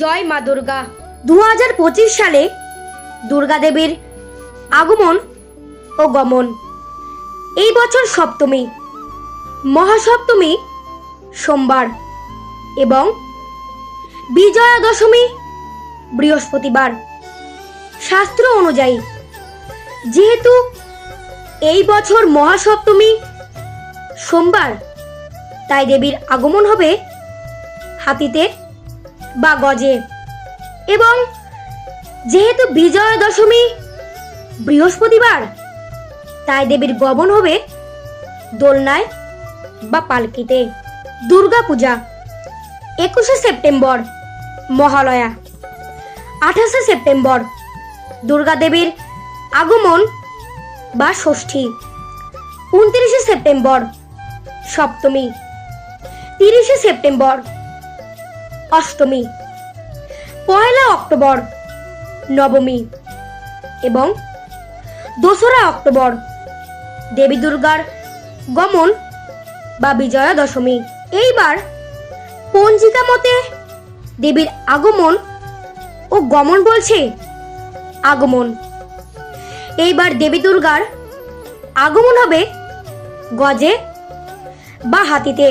জয় মা দুর্গা। দু হাজার পঁচিশ সালে দুর্গা দেবীর আগমন ও গমন। এই বছর সপ্তমী, মহাসপ্তমী সোমবার এবং বিজয়া দশমী বৃহস্পতিবার। শাস্ত্র অনুযায়ী, যেহেতু এই বছর মহাসপ্তমী সোমবার, তাই দেবীর আগমন হবে হাতিতে বা গজে। এবং যেহেতু বিজয়া দশমী বৃহস্পতিবার, তাই দেবীর গমন হবে দোলনায় বা পালকিতে। দুর্গা পূজা একুশে সেপ্টেম্বর, মহালয়া। আঠাশে সেপ্টেম্বর, দুর্গা দেবীর আগমন বা ষষ্ঠী। উনত্রিশে সেপ্টেম্বর, সপ্তমী। তিরিশে সেপ্টেম্বর অষ্টমী, পয়লা অক্টোবর, নবমী এবং দোসরা অক্টোবর, দেবী দুর্গার গমন বা বিজয়া দশমী এইবার পঞ্জিকা মতে দেবীর আগমন ও গমন বলছে আগমন। এইবার দেবী দুর্গার আগমন হবে গজে বা হাতিতে।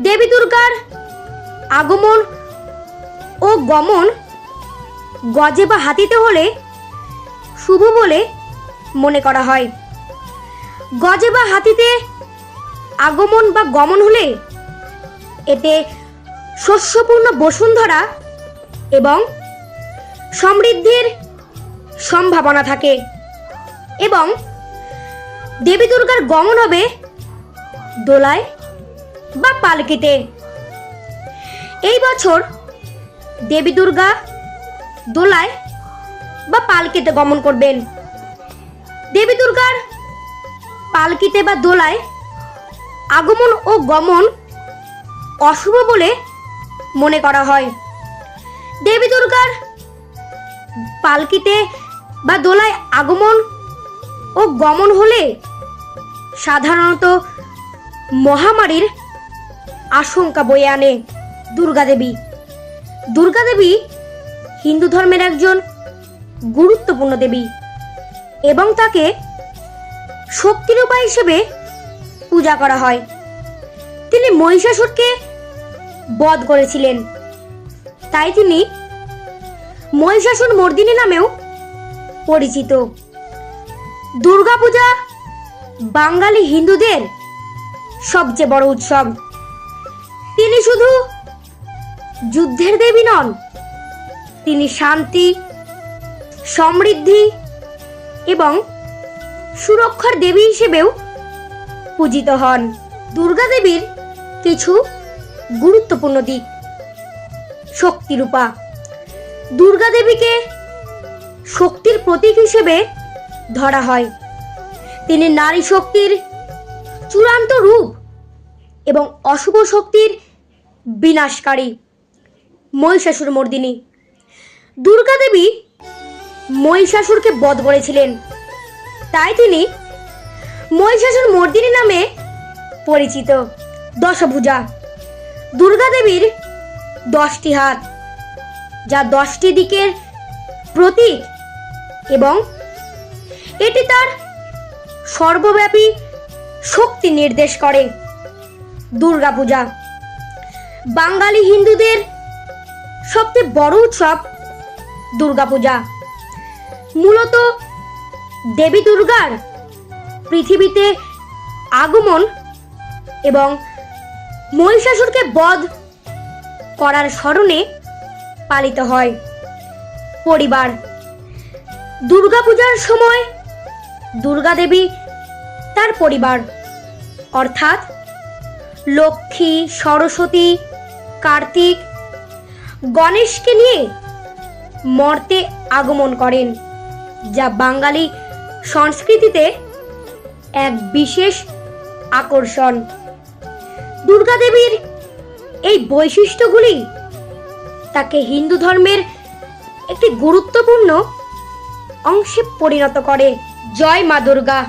দেবী দুর্গার আগমন ও গমন গজে বা হাতিতে হলে শুভ বলে মনে করা হয়। গজে বা হাতিতে আগমন বা গমন হলে এতে শস্যপূর্ণ বসুন্ধরা এবং সমৃদ্ধির সম্ভাবনা থাকে এবং দেবী দুর্গার গমন হবে দোলায় বা পালকিতে। এই বছর দেবী দুর্গা দোলায় বা পালকিতে গমন করবেন। দেবী দুর্গার পালকিতে বা দোলায় আগমন ও গমন অশুভ বলে মনে করা হয়। দেবী দুর্গার পালকিতে বা দোলায় আগমন ও গমন হলে সাধারণত মহামারীর আশঙ্কা বয়ে আনে। দুর্গা দেবী। দুর্গা দেবী হিন্দু ধর্মের একজন গুরুত্বপূর্ণ দেবী এবং তাকে শক্তির উপায় হিসেবে পূজা করা হয়। তিনি মহিষাসুরকে বধ করেছিলেন। তাই তিনি মহিষাসুর মর্দিনী নামেও পরিচিত। দুর্গাপূজা বাঙালি হিন্দুদের সবচেয়ে বড় উৎসব। তিনি শুধু যুদ্ধের দেবী নন। তিনি শান্তি, সমৃদ্ধি এবং সুরক্ষার দেবী হিসেবেও পূজিত হন। দুর্গা দেবীর কিছু গুরুত্বপূর্ণ দিক। শক্তিরূপা। দুর্গা দেবীকে শক্তির প্রতীক হিসেবে ধরা হয়। তিনি নারী শক্তির চূড়ান্ত রূপ এবং অশুভ শক্তির বিনাশকারী। মহিষাসুর মর্দিনী। দুর্গা দেবী মহিষাসুরকে বধ করেছিলেন। তাই তিনি মহিষাসুর মর্দিনী নামে পরিচিত। দশভুজা। দুর্গা দেবীর দশটি হাত, যা দশটি দিকের প্রতীক এবং এটি তার সর্বব্যাপী শক্তি নির্দেশ করে। দুর্গাপূজা। বাঙালি হিন্দুদের সবচেয়ে বড় উৎসব দুর্গাপূজা। মূলত দেবী দুর্গার পৃথিবীতে আগমন এবং মহিষাসুরকে বধ করার স্মরণে পালিত হয় পরিবার। দুর্গাপূজার সময় দুর্গা দেবী তার পরিবার, অর্থাৎ লক্ষ্মী, সরস্বতী, কার্তিক গণেশকে নিয়ে মর্তে আগমন করেন, যা বাঙালি সংস্কৃতিতে এক বিশেষ আকর্ষণ। দুর্গা দেবীর এই বৈশিষ্ট্যগুলি তাকে হিন্দু ধর্মের একটি গুরুত্বপূর্ণ অংশে পরিণত করে। জয় মা দুর্গা।